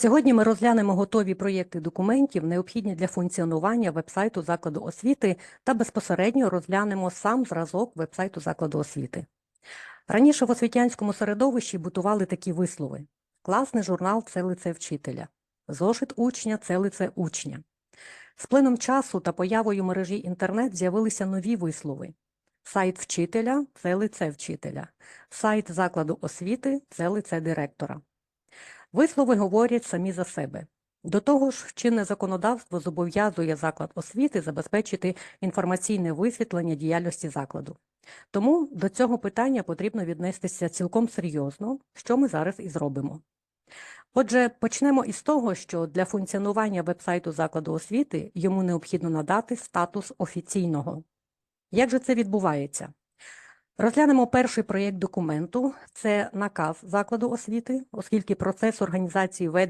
Сьогодні ми розглянемо готові проєкти документів, необхідні для функціонування вебсайту закладу освіти та безпосередньо розглянемо сам зразок вебсайту закладу освіти. Раніше в освітянському середовищі бутували такі вислови: класний журнал це лице вчителя, зошит учня це лице учня. З плином часу та появою мережі інтернет з'явилися нові вислови. Сайт вчителя це лице вчителя, сайт закладу освіти це лице директора. Вислови говорять самі за себе. До того ж, чинне законодавство зобов'язує заклад освіти забезпечити інформаційне висвітлення діяльності закладу. Тому до цього питання потрібно віднестися цілком серйозно, що ми зараз і зробимо. Отже, почнемо із того, що для функціонування вебсайту закладу освіти йому необхідно надати статус офіційного. Як же це відбувається? Розглянемо перший проєкт документу. Це наказ закладу освіти, оскільки процес організації ведення